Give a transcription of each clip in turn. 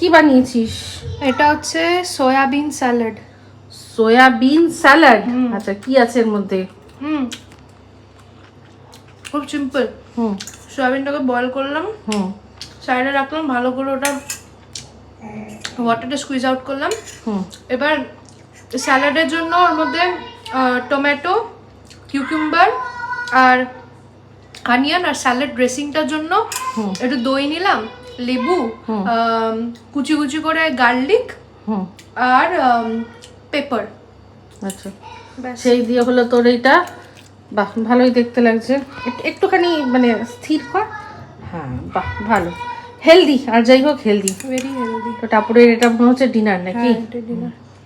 কি বানিয়েছিস? এটা হচ্ছে সয়াবিন স্যালাড। Soybean salad? আচ্ছা কি আছে এর মধ্যে? হুম। খুব সিম্পল হুম। সয়াবিনটাকে বয়েল করলাম। হুম। সাইডে রাখলাম ভালো করে ওটা ওয়াটারটা স্কুইজ আউট করলাম। হুম। এবার স্যালাডের জন্য ওর মধ্যে টমেটো কিউকিউম্বার আর অনিয়ন আর স্যালাড ড্রেসিংটার জন্য হুম। একটু দই নিলাম। লেবু কুচি কুচি করে গার্লিক হুম। আর পেপার। আচ্ছা। সেই দিয়ে হলো তোর এইটা। বাহ ভালোই দেখতে লাগছে। একটু- একটুখানি মানে স্থির কর। হ্যাঁ। বাহ ভালো। হেলদি আর যাই হোক হেলদি। ভেরি হেলদি তো টাপুরের এটা মনে হচ্ছে ডিনার নাকি?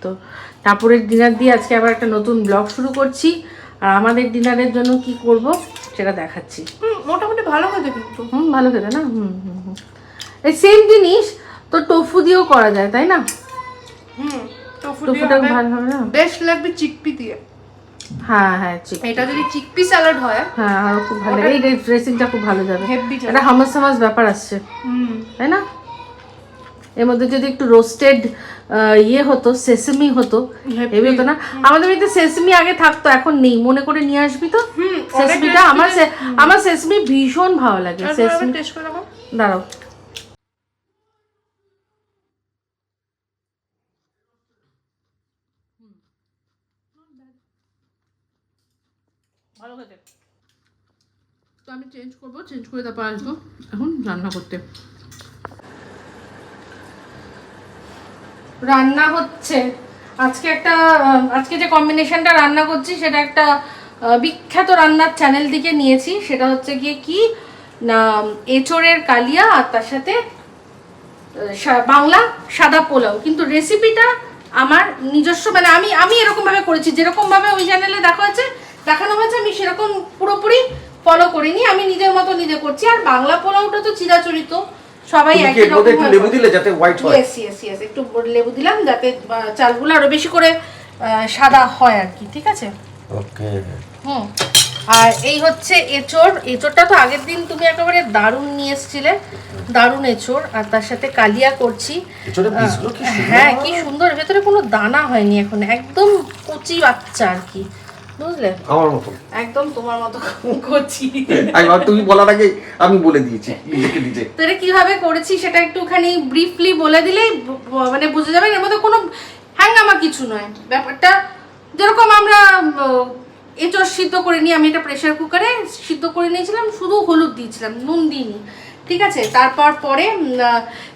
তো টাপুরের ডিনার দিয়ে আজকে আবার একটা নতুন ব্লগ শুরু করছি। আর আমাদের ডিনারের জন্য কি করব সেটা দেখাচ্ছি। হুম মোটামুটি ভালো হয়েছে কিন্তু। হুম ভালো খেতে না? হুম হুম হুম। এই সেম জিনিস তো টোফু দিয়েও করা যায় তাই না? হুম টোফুটা ভালো হবে না? বেস্ট লাগবে চিকপি দিয়ে। হ্যাঁ হ্যাঁ এটা যদি চিকপি স্যালাড হয় হ্যাঁ আরও খুব ভালো এই ড্রেসিংটা খুব ভালো যাবে। হেভি একটা হামাস হামাস ব্যাপার আসছে। হুম। তাই না? এর মধ্যে যদি একটু রোস্টেড ইয়ে হতো সেসমি হতো Happy. হেভি হতো না? আমাদের বাড়িতে সেসমি আগে থাকতো এখন নেই। মনে করে নিয়ে আসবি তো? সেসমিটা আমার আমার সেসমি ভীষণ ভালো লাগে। সেসমি দাঁড়াও। ভালো খেতে। তো আমি চেঞ্জ করব চেঞ্জ করে তারপর আসব। এখন রান্না করতে। রান্না হচ্ছে। আজকে একটা আজকে যে কম্বিনেশনটা রান্না করছি সেটা একটা বিখ্যাত রান্নার চ্যানেল থেকে নিয়েছি। সেটা হচ্ছে গিয়ে কি? না এঁচড়ের কালিয়া আর তার সাথে সা- বাংলা সাদা পোলাও। কিন্তু রেসিপিটা আমার নিজস্ব মানে আমি আমি এরকম ভাবে করেছি। যেরকম ভাবে ওই চ্যানেলে দেখা হয়েছে দেখানো হয়েছে আমি সেরকম পুরোপুরি ফলো করিনি আমি নিজের মতো নিজে করছি আর বাংলা পোলাওটা তো চিরাচরিত সবাই একই রকম একটু লেবু দিলে যাতে হোয়াইট হয়? ইয়েস ইয়েস ইয়েস একটু লেবু দিলাম যাতে চালগুলো আরও বেশি করে সাদা হয় আর কি ঠিক আছে? ওকে হুম। আর এই হচ্ছে এঁচড় এঁচড়টা তো আগের দিন তুমি একেবারে দারুণ নিয়ে এসেছিলে দারুণ এঁচড় আর তার সাথে কালিয়া করছি। হ্যাঁ কি সুন্দর ভেতরে কোনো দানা হয়নি এখন একদম কচি বাচ্চা আর কি। বুঝলে? আমার মতো। একদম তোমার মতো কচি আমি তুমি বলার আগে আমি বলে দিয়েছি নিজেকে নিজে। তো এটা কীভাবে করেছি সেটা একটুখানি ব্রিফলি বলে দিলেই মানে বুঝে যাবেন এর মধ্যে কোনো হ্যাঙ্গামা কিছু নয়। ব্যাপারটা যেরকম আমরা এঁচড় সিদ্ধ করে নিই আমি এটা প্রেশার কুকারে সিদ্ধ করে নিয়েছিলাম শুধু হলুদ দিয়েছিলাম নুন দিইনি। ঠিক আছে? তারপর পরে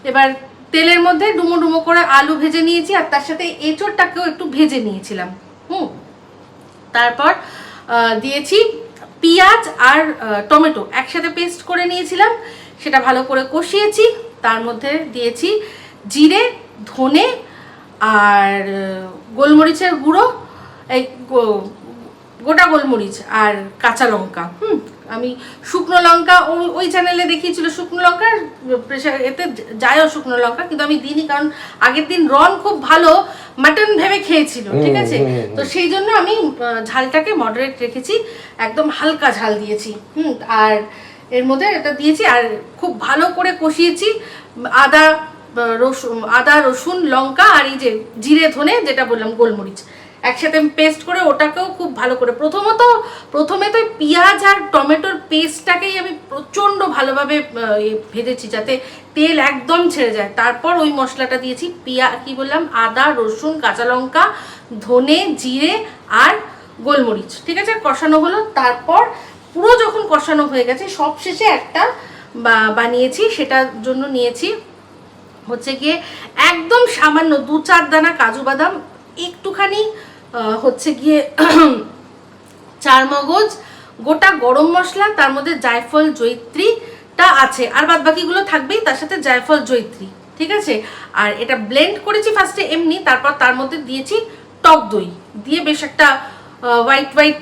এবার তেলের মধ্যে ডুমো ডুমো করে আলু ভেজে নিয়েছি আর তার সাথে এঁচড়টাকেও একটু ভেজে নিয়েছিলাম। হুম? তারপর দিয়েছি পেঁয়াজ আর টমেটো। একসাথে পেস্ট করে নিয়েছিলাম, সেটা ভালো করে কষিয়েছি, তার মধ্যে দিয়েছি জিরে, ধনে আর গোলমরিচের গুঁড়ো, এই গোটা গোলমরিচ আর কাঁচা লঙ্কা, হুম। আমি শুকনো লঙ্কা ওই ওই চ্যানেলে দেখিয়েছিল শুকনো লঙ্কা প্রেশার এতে যায়ও শুকনো লঙ্কা কিন্তু আমি দিইনি কারণ আগের দিন রন খুব ভালো মাটন ভেবে খেয়েছিল ঠিক আছে? তো সেই জন্য আমি ঝালটাকে মডারেট রেখেছি একদম হালকা ঝাল দিয়েছি হুম আর এর মধ্যে এটা দিয়েছি আর খুব ভালো করে কষিয়েছি আদা রসুন আদা রসুন লঙ্কা আর এই যে জিরে ধনে যেটা বললাম গোলমরিচ। একসাথে পেস্ট করে ওটাকেও খুব ভালো করে। প্রথমত, প্রথমে তো পেঁয়াজ আর টমেটোর পেস্টটাকেই আমি প্রচণ্ড ভালোভাবে ভেজেছি যাতে তেল একদম ছেড়ে যায়। তারপর ওই মশলাটা দিয়েছি পেঁয়া, কি বললাম, আদা, রসুন, কাঁচা লঙ্কা, ধনে, জিরে আর গোলমরিচ। ঠিক আছে? কষানো হলো। তারপর পুরো যখন কষানো হয়ে গেছে, সবশেষে একটা বানিয়েছি, সেটার জন্য নিয়েছি হচ্ছে গিয়ে একদম সামান্য দু চার দানা কাজু বাদাম, একটুখানি হচ্ছে গিয়ে চার মগজ, গোটা গরম মশলা, তার মধ্যে জায়ফল জৈত্রীটা আছে। আর বাদ বাকিগুলো থাকবেই, তার সাথে জায়ফল জৈত্রী, ঠিক আছে? আর এটা ব্লেন্ড করেছি ফার্স্টে এমনি, তারপর তার মধ্যে দিয়েছি টক দই। দিয়ে বেশ একটা হোয়াইট হোয়াইট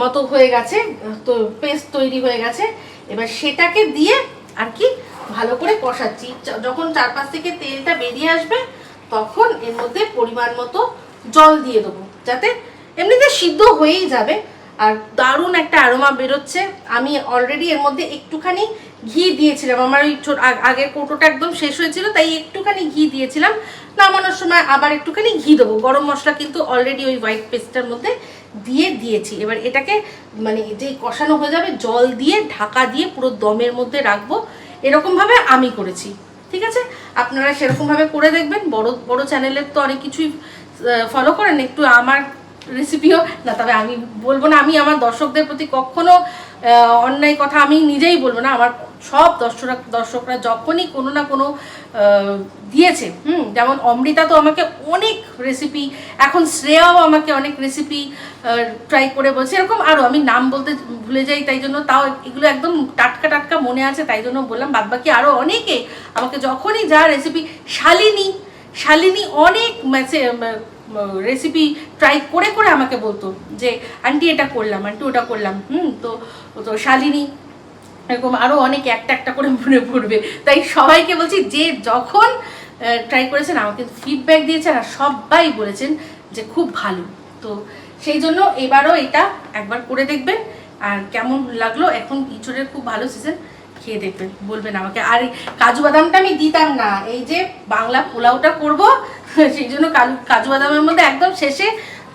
মতো হয়ে গেছে, তো পেস্ট তৈরি হয়ে গেছে। এবার সেটাকে দিয়ে আর কি ভালো করে কষাচ্ছি। যখন চারপাশ থেকে তেলটা বেরিয়ে আসবে, তখন এর মধ্যে পরিমাণ মতো জল দিয়ে দেবো। যাতে এমনিতে সিদ্ধ হয়েই যাবে। আর দারুণ একটা অ্যারোমা বেরোচ্ছে। আমি অলরেডি এর মধ্যে একটুখানি ঘি দিয়েছিলাম। আমার ওই আগের কৌটোটা একদম শেষ হয়েছিল, তাই একটুখানি ঘি দিয়েছিলাম। নামানোর সময় আবার একটুখানি ঘি দেবো। গরম মশলা কিন্তু অলরেডি ওই হোয়াইট পেস্টটার মধ্যে দিয়ে দিয়েছি। এবার এটাকে মানে যেই কষানো হয়ে যাবে, জল দিয়ে, ঢাকা দিয়ে পুরো দমের মধ্যে রাখব। এরকমভাবে আমি করেছি। ঠিক আছে? আপনারা সেরকমভাবে করে দেখবেন। বড় বড় চ্যানেলের তো অনেক কিছুই ফলো করেন একটু আমার রেসিপিও না, তবে আমি বলব না, আমি আমার দর্শকদের প্রতি কখনো অন্যায় কথা আমি নিজেই বলব না, আমার সব দর্শকরা দর্শকরা যখনই কোনো না কোনো দিয়েছে, হুম, যেমন অমৃতা তো আমাকে অনেক রেসিপি এখন শ্রেয়াও আমাকে অনেক রেসিপি ট্রাই করে বলছে, এরকম আরও আমি নাম বলতে ভুলে যাই, তাই জন্য তাও এগুলো একদম টাটকা টাটকা মনে আছে, তাই জন্য বললাম, বাদবাকি আরও অনেকে আমাকে যখনই যা রেসিপি শালিনী শালিনী অনেক ম্যাচে রেসিপি ট্রাই করে করে আমাকে বলতো যে, আন্টি, এটা করলাম, আন্টি, ওটা করলাম। হুম, তো তো শালিনী এরকম আরও অনেক একটা একটা করে মনে পড়বে। তাই সবাইকে বলছি, যে যখন ট্রাই করেছেন, আমাকে ফিডব্যাক দিয়েছেন আর সবাই বলেছেন যে খুব ভালো। তো সেই জন্য এবারও এটা একবার করে দেখবেন। আর কেমন লাগল, এখন ইঁচড়ের খুব ভালো সিজন খেয়ে দেখবেন, বলবেন আমাকে। আর কাজু বাদামটা আমি দিতাম না, এই যে বাংলা পোলাওটা করব, সেই জন্য কাজু বাদামের মধ্যে একদম শেষে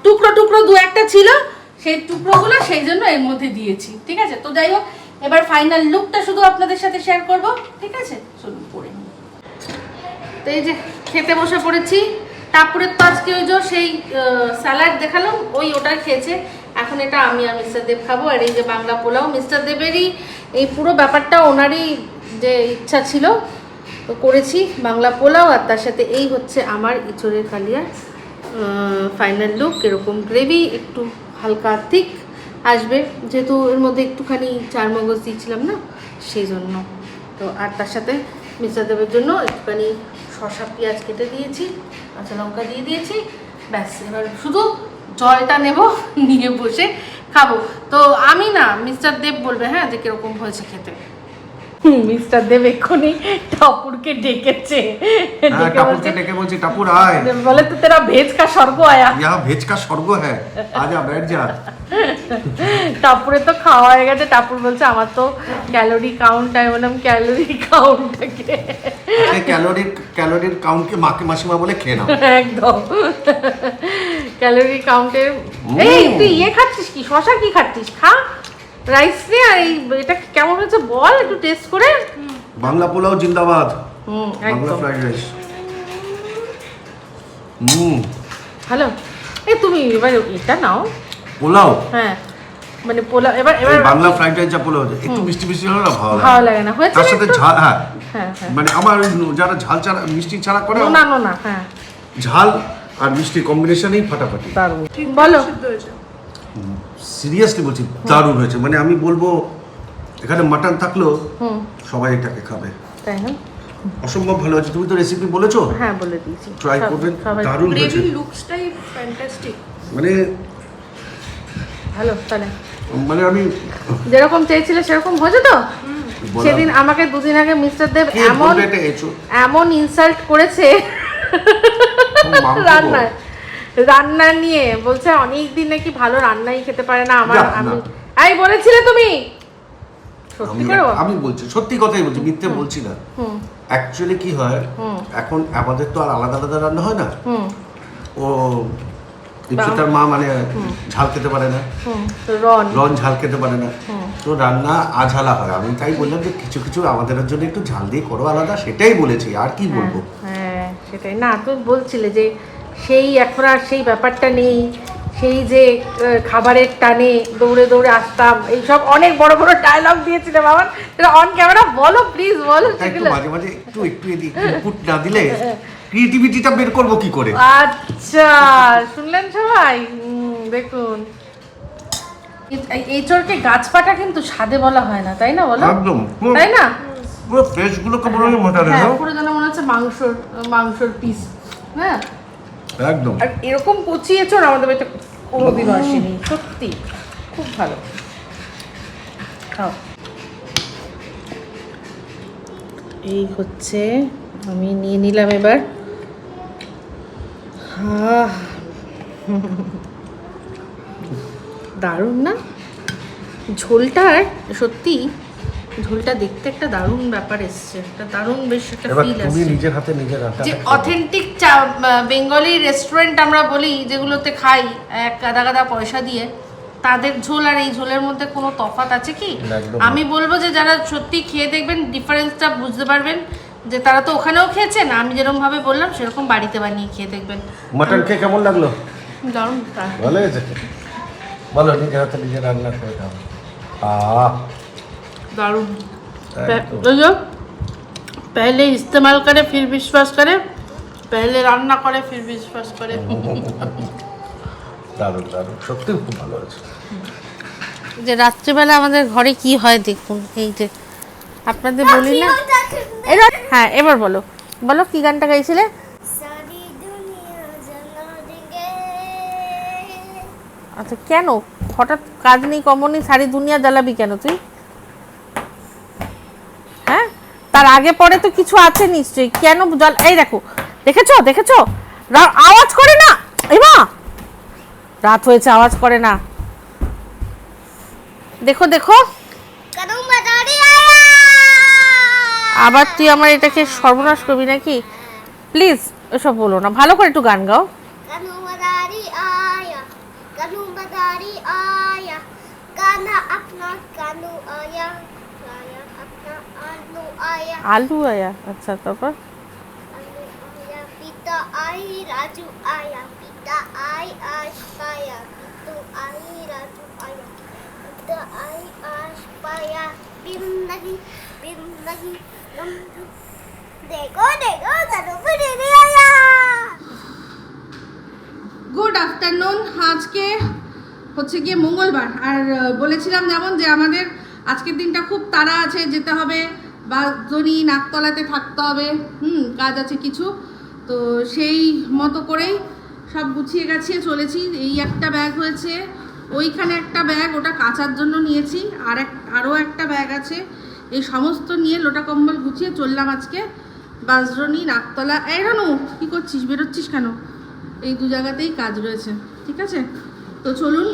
টুকরো টুকরো দু একটা ছিল, সেই টুকরোগুলো সেই জন্য এর মধ্যে দিয়েছি, ঠিক আছে? তো যাই হোক, এবার ফাইনাল লুকটা শুধু আপনাদের সাথে শেয়ার করব, ঠিক আছে? চলুন করে তো এই যে খেতে বসে পড়েছি, তারপরে তো আজকে ওই যে সেই স্যালাড দেখালাম, ওই ওটা খেয়েছে। এখন এটা আমি আর মিস্টার দেব খাব, আর এই যে বাংলা পোলাও মিস্টার দেবেরই এই পুরো ব্যাপারটা ওনারই যে ইচ্ছা ছিল, তো করেছি বাংলা পোলাও, আর তার সাথে এই হচ্ছে আমার ইঁচড়ের কালিয়ার ফাইনাল লুক এরকম গ্রেভি একটু হালকা থিক আসবে। যেহেতু এর মধ্যে একটুখানি চার মগজ দিয়েছিলাম না সেই জন্য তো আর তার সাথে মিস্টার দেবের জন্য একটুখানি শসা, পেঁয়াজ কেটে দিয়েছি, কাঁচা লঙ্কা দিয়ে দিয়েছি, ব্যাস। এবার শুধু জলটা নেব নিয়ে বসে খাব। তো আমি না মিস্টার দেব বলবে হ্যাঁ যে কীরকম হয়েছে খেতে। মিস্টার দেব এক্ষুনি টাপুরকে ডেকেছে। টাপুরকে ডেকে বলছি টাপুর আয়। বলে তো তেরা ভেজ কা স্বর্গ আয়া। ইয়া ভেজ কা স্বর্গ হ্যায় আজা ব্যাঠ যা। টাপুরে তো খাওয়া হয়ে গেছে। টাপুর বলছে আমার তো ক্যালোরি কাউন্ট আমি বললাম ক্যালোরি কাউন্ট ক্যালোরি ক্যালোরির কাউন্টকে মাকে মাসিমা বলে খেয়ে নাও। একদম। ক্যালোরি কাউন্টের এই তুই ইয়ে খাচ্ছিস কি? শশা কি খাচ্ছিস? খা। রাইস নে আর এই এটা কেমন হয়েছে বল একটু টেস্ট করে। বাংলা পোলাও জিন্দাবাদ। হুম বাংলা ফ্রাইড রাইস হুম। হ্যালো এই তুমি এবার এটা নাও। পোলাও? হ্যাঁ। মানে পোলাও এবার এবার বাংলা ফ্রাইড রাইস যা পোলাও একটু মিষ্টি মিষ্টি হলে না ভালো ভালো লাগে লাগে না। হয়েছে তার সাথে ঝাল হ্যাঁ। হ্যাঁ হ্যাঁ। মানে আমার যারা ঝাল ছাড়া মিষ্টি ছাড়া করে না না না হ্যাঁ। ঝাল আর মিষ্টি কম্বিনেশনেই ফাটাফাটি। বলো। সিরিয়াসলি বলছি দারুণ হয়েছে। মানে আমি বলব এখানে মাটন থাকলেও হুম। সবাই এটাকে খাবে। তাই না? অসম্ভব ভালো আছে তুমি তো রেসিপি বলেছ? হ্যাঁ বলে দিয়েছি। ট্রাই করবেন দারুণ হয়েছে। লুকসটাই ফ্যান্টাস্টিক মানে ভালো তাহলে। মানে আমি যেরকম চেয়েছিলে সেরকম হয়েছে তো? সেদিন আমাকে দুদিন আগে মিস্টার দেব এমন এমন ইনসাল্ট করেছে। রান্নায় রান্না নিয়ে বলছে অনেক দিন নাকি ভালো রান্নাই খেতে পারে না আমার আমি বলেছিলে তুমি? আমি বলছি সত্যি কথাই বলছি মিথ্যে বলছি না। অ্যাকচুয়ালি কি হয় এখন আমাদের তো আর আলাদা আলাদা রান্না হয় না। ও ইপসিতার মা মানে ঝাল খেতে পারে না। রন। রন ঝাল খেতে পারে না। তো রান্না আঝালা হয়। আমি তাই বললাম যে কিছু কিছু আমাদের জন্য একটু ঝাল দিয়ে করো আলাদা সেটাই বলেছি। আর কি বলব? হ্যাঁ সেটাই। না তুমি বলছিলে যে সেই এখন আর সেই ব্যাপারটা নেই সেই যে খাবারের টানে দৌড়ে দৌড়ে আসতাম এইসব অনেক বড় বড় ডায়লগ দিয়েছিলে বাবা। সেটা অন ক্যামেরা বলো প্লিজ বলো সেগুলো। মাঝে মাঝে একটু একটু ইনপুট না দিলে ক্রিয়েটিভিটিটা বের করব কি করে? আচ্ছা শুনলেন সবাই? দেখুন। এই- এই চোরকে গাছপাটা কিন্তু স্বাদে বলা হয় না তাই না বলো? একদম। তাই না? পুরো ফ্রেশ গুলোকে মনে হয় মোটা হ্যাঁ পুরো যেন মনে হচ্ছে মাংসর মাংসর পিস হ্যাঁ? একদম। আর এরকম কচি এঁচড় আমাদের বাড়িতে কোনোদিনও আসেনি সত্যি খুব ভালো। খাও। এই হচ্ছে আমি নিয়ে নিলাম এবার। দারুণ না? ঝোলটার সত্যি ঝোলটা দেখতে একটা দারুণ ব্যাপার এসছে। একটা দারুণ বেশ একটা ফিল তুমি আসছে। নিজের হাতে নিজের রান্না যে অথেন্টিক চা বেঙ্গলি রেস্টুরেন্ট আমরা বলি যেগুলোতে খাই এক গাদা গাদা পয়সা দিয়ে তাদের ঝোল আর এই ঝোলের মধ্যে কোনো তফাৎ আছে কি? আমি বলব যে যারা সত্যি খেয়ে দেখবেন ডিফারেন্সটা বুঝতে পারবেন যে তারা তো ওখানেও খেয়েছেন আমি যেরকম ভাবে বললাম সেরকম বাড়িতে বানিয়ে খেয়ে দেখবেন। মাটন খেয়ে কেমন লাগল? দারুণ ভালো হয়েছে? বলো নিজের হাতে নিজের রান্না করে খাও আহ! दारुण একদম। तो जो पहले इस्तेमाल करे फिर विश्वास करे पहले रान्ना करे फिर विश्वास करे দারুণ দারুণ সত্যি খুব ভালো হয়েছে যে রাত্রিবেলা আমাদের ঘরে কি হয় দেখুন এই যে আপনাদের বলি না এবার হ্যাঁ এবার বলো বলো কি গানটা গাইছিলে सारी दुनिया जला देंगे আচ্ছা কেন হঠাৎ কাজ নেই কমন নেই সারি দুনিয়া জ্বালাবি কেন তুই হ্যাঁ তার আগে পরে তো কিছু আছে নিশ্চয়ই। কেন জল এই দেখো, দেখেছ? দেখেছ? আওয়াজ করে না? এমা! রাত হয়েছে, আওয়াজ করে না। দেখো দেখো। আবার তুই আমার এটাকে সর্বনাশ করবি নাকি? প্লিজ ওসব বলো না। ভালো করে একটু গান গাও। আয়া। আলু আয়া আচ্ছা তারপর আই রাজু আই পায়া আই রাজু আই পায়া বিম বিম দেখো দেখো আয়া গুড আফটারনুন আজকে হচ্ছে গিয়ে মঙ্গলবার। আর বলেছিলাম যেমন যে আমাদের আজকের দিনটা খুব তাড়া আছে যেতে হবে। বা জনি নাকতলাতে থাকতে হবে, হুম, কাজ আছে কিছু। তো সেই মতো করেই সব গুছিয়ে গাছিয়ে চলেছি। এই একটা ব্যাগ হয়েছে, ওইখানে একটা ব্যাগ ওটা কাচার জন্য নিয়েছি, আর এক, আরও একটা ব্যাগ আছে। এই সমস্ত নিয়ে লোটা কম্বল গুছিয়ে চললাম আজকে। বাসরনি নাকতলা, এই রানু, কী করছিস? বেরোচ্ছিস কেন? এই দু জায়গাতেই কাজ রয়েছে, ঠিক আছে? তো চলুন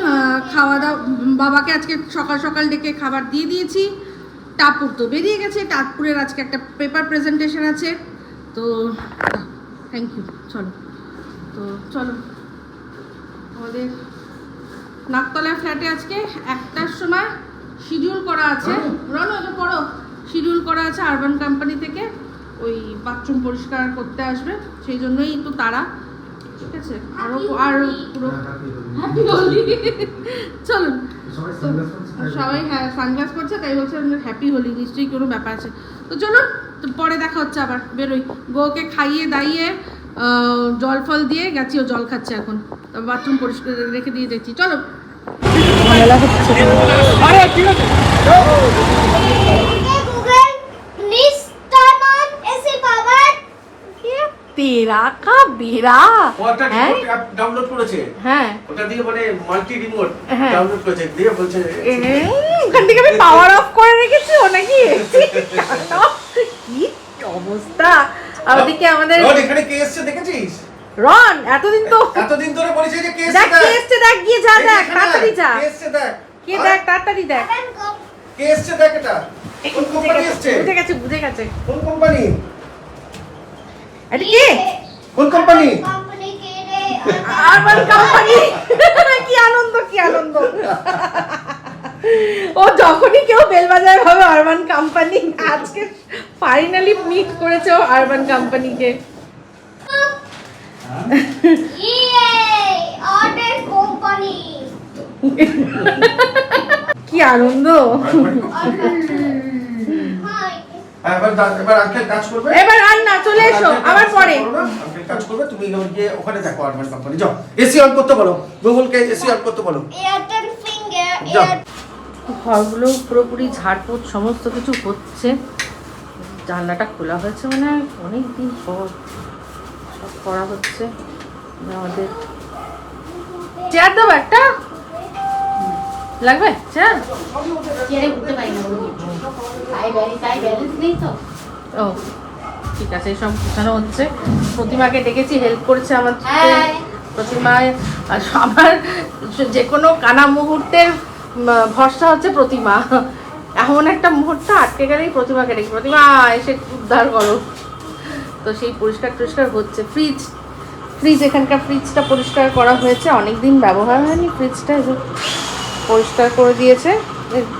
খাওয়া দাওয়া, বাবাকে আজকে সকাল সকাল ডেকে খাবার দিয়ে দিয়েছি। টাপুর তো বেরিয়ে গেছে টাপুরের আজকে একটা পেপার প্রেজেন্টেশন আছে। তো থ্যাংক ইউ চলো। তো চলো। আমাদের নাকতলা ফ্ল্যাটে আজকে একটার সময় শিডিউল করা আছে। রনো এটা পড়ো। শিডিউল করা আছে আরবান কোম্পানি থেকে। ওই বাথরুম পরিষ্কার করতে আসবে। সেই জন্যই একটু তারা ঠিক আছে? আরও আর পুরো হ্যাপি হোলি। চলুন। সবাই হ্যাঁ সানগ্লাস করছে তাই বলছে হ্যাপি হোলি নিশ্চয়ই কোনো ব্যাপার আছে। তো চলুন তো পরে দেখা হচ্ছে আবার বেরোই। বউকে খাইয়ে দাইয়ে জল ফল দিয়ে গেছি ও জল খাচ্ছে এখন। তবে বাথরুম পরিষ্কার রেখে দিয়ে যাচ্ছি। চলো Okay, Google, তেরা কা বেরা ওটা হ্যাঁ? ডাউনলোড করেছে। হ্যাঁ। ওটা দিয়ে মানে মাল্টি রিমোট। ডাউনলোড করেছে দিয়ে বলছে ওখান থেকে আমি পাওয়ার অফ করে রেখেছি ও নাকি? কি অবস্থা? আর ওদিকে আমাদের রন, এখানে কে এসছে দেখেছিস? রন এতদিন তো এতদিন ধরে বলেছে যে কে দেখ কে এসছে দেখ গিয়ে যা দেখ তাড়াতাড়ি যা। কে এসছে দেখ। কে দেখ তাড়াতাড়ি দেখ. কে এসছে দেখ এটা? কোন কোম্পানি এসছে? বুঝে গেছে বুঝে গেছে। কোন কোম্পানি? এটা কোন কোম্পানি আরবান কোম্পানি কি আনন্দ কি আনন্দ। ও যখনই কেউ বেল বাজায় ভাবে আরবান কোম্পানি আজকে ফাইনালি মিট করেছে ও আরবান কোম্পানিকে কি। আনন্দ। এবার এবার আঙ্কেল কাজ করবে? এবার রান্না চলে এসো আবার পরে। আঙ্কেল কাজ করবে তুমি গিয়ে ওখানে দেখো আরমান কোম্পানি যাও এসি অন করতে বলো গুগলকে এসি অন করতে বলো। Airtel finger. ঘরগুলো পুরোপুরি সমস্ত কিছু হচ্ছে। জানলাটা খোলা হয়েছে মানে অনেক দিন পর সব করা হচ্ছে। আমাদের চেয়ার দেবো একটা? লাগবে? চেয়ার চেয়ারে উঠতে পারি না ও ঠিক আছে সব গুছানো হচ্ছে। প্রতিমাকে ডেকেছি হেল্প করেছে আমার হ্যাঁ। প্রতিমায় আমার যে কোনো কানা মুহূর্তের ভরসা হচ্ছে প্রতিমা। এমন একটা মুহূর্ত আটকে গেলেই প্রতিমাকে ডেকে প্রতিমা এসে উদ্ধার করো। তো সেই পরিষ্কার টরিষ্কার হচ্ছে। ফ্রিজ ফ্রিজ এখানকার ফ্রিজটা পরিষ্কার করা হয়েছে। অনেক দিন ব্যবহার হয়নি ফ্রিজটা পরিষ্কার করে দিয়েছে।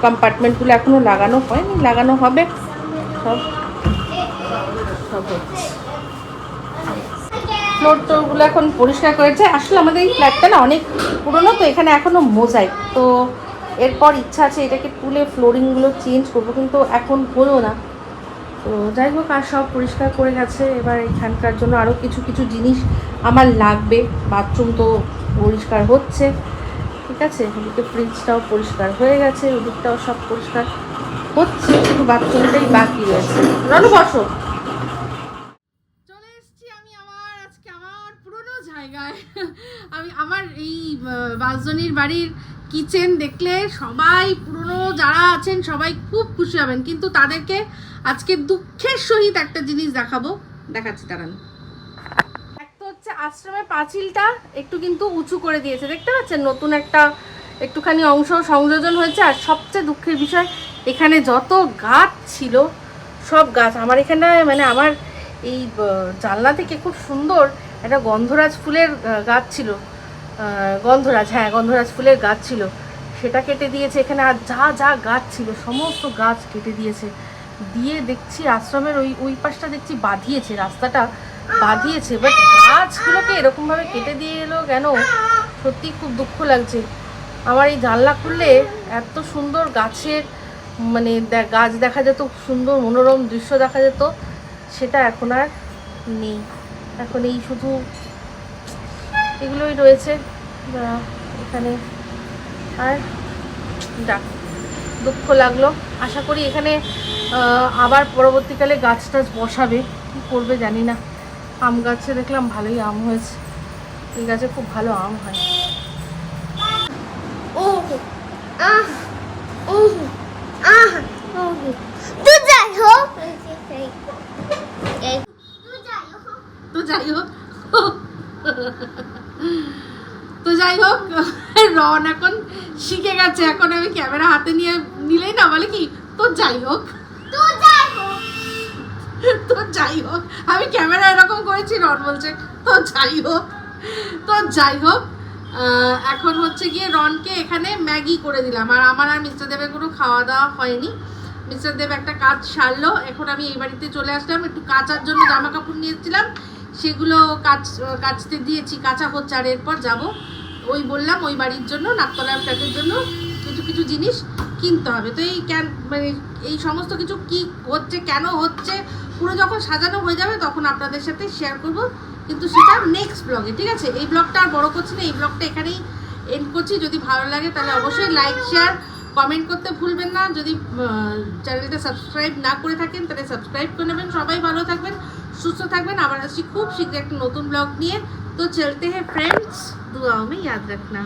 কম্পার্টমেন্টগুলো এখনও লাগানো হয়নি, লাগানো হবে। সব সব ফ্লোর টোরগুলো এখন পরিষ্কার করেছে। আসলে আমাদের এই ফ্ল্যাটটা না অনেক পুরনো, তো এখানে এখনও মোজাইক তো এরপর ইচ্ছা আছে এটাকে তুলে ফ্লোরিংগুলো চেঞ্জ করব, কিন্তু এখন হলো না। তো যাই হোক, আর সব পরিষ্কার করে গেছে। এবার এখানকার জন্য আরও কিছু কিছু জিনিস আমার লাগবে। বাথরুম তো পরিষ্কার হচ্ছে। ঠিক আছে? ওদিকে ফ্রিজটাও পরিষ্কার হয়ে গেছে, ওদিকটাও সব পরিষ্কার হচ্ছে, শুধু বাথরুমটাই বাকি রয়েছে। রনু, বসো। জায়গায়। আমি আমার এই বাসজনির বাড়ির কিচেন দেখলে সবাই পুরনো, যারা আছেন সবাই খুব খুশি হবেন। কিন্তু তাদেরকে আজকে দুঃখের সহিত একটা জিনিস দেখাবো। দেখাচ্ছি, দাঁড়ান। হচ্ছে আশ্রমের পাঁচিলটা একটু কিন্তু উঁচু করে দিয়েছে। দেখতে পাচ্ছেন? নতুন একটা একটুখানি অংশ সংযোজন হয়েছে। আর সবচেয়ে দুঃখের বিষয়, এখানে যত গাছ ছিল, সব গাছ, আমার এখানে মানে আমার এই জানলা থেকে খুব সুন্দর একটা গন্ধরাজ ফুলের গাছ ছিল। গন্ধরাজ হ্যাঁ গন্ধরাজ ফুলের গাছ ছিল। সেটা কেটে দিয়েছে এখানে। আর যা যা গাছ ছিল, সমস্ত গাছ কেটে দিয়েছে। দিয়ে দেখছি আশ্রমের ওই ওই পাশটা দেখছি বাঁধিয়েছে রাস্তাটা। বাঁধিয়েছে বাট গাছগুলোকে এরকমভাবে কেটে দিয়ে এলো কেন? সত্যি খুব দুঃখ লাগছে। আমার এই জানলা খুললে এত সুন্দর গাছের মানে গাছ দেখা যেত সুন্দর মনোরম দৃশ্য দেখা যেত, সেটা এখন আর নেই। এখন এই শুধু এগুলোই রয়েছে। এখানে আর যাক দুঃখ লাগল। আশা করি এখানে আবার পরবর্তীকালে গাছ টাছ বসাবে। কী করবে জানি না। আম গাছে দেখলাম ভালোই আম হয়েছে। এই গাছে খুব ভালো আম হয়। তো যাই হোক তো যাই হোক রন এখন শিখে গেছে। এখন আমি ক্যামেরা হাতে নিয়ে নিলেই না বলে কি? তো যাই হোক। তো যাই হোক, আমি ক্যামেরা এরকম করেছি, রন বলছে, তো যাই হোক, তো যাই হোক এখন হচ্ছে গিয়ে রনকে এখানে ম্যাগি করে দিলাম। আর আমার আর মিস্টার দেবের কোনো খাওয়া দাওয়া হয়নি। মিস্টার দেব একটা কাজ সারলো, এখন আমি এই বাড়িতে চলে আসলাম, একটু কাচার জন্য জামা কাপড় নিয়েছিলাম, সেগুলো কাচ, কাচতে দিয়েছি, কাঁচা হচ্ছে, আর এরপর যাব। ওই বললাম, ওই বাড়ির জন্য, নাকতলার ফ্ল্যাটের জন্য কিছু কিছু জিনিস কিনতে হবে। তো এই ক্যান মানে এই সমস্ত কিছু কি হচ্ছে, কেন হচ্ছে পুরো যখন সাজানো হয়ে যাবে তখন আপনাদের সাথে শেয়ার করব। কিন্তু সেটা নেক্সট ব্লগে ঠিক আছে? এই ব্লগটা আর বড়ো করছি না, এই ব্লগটা এখানেই এন্ড করছি। যদি ভালো লাগে তাহলে অবশ্যই লাইক শেয়ার কমেন্ট করতে ভুলবেন না। যদি চ্যানেলটা সাবস্ক্রাইব না করে থাকেন, তাহলে সাবস্ক্রাইব করে নেবেন। সবাই ভালো থাকবেন, সুস্থ থাকবেন। আবার আসছি খুব শীঘ্র একটা নতুন ব্লগ নিয়ে। তো চলতে হ্যাঁ ফ্রেন্ডস দু আমি ইয়াদ রাখনা।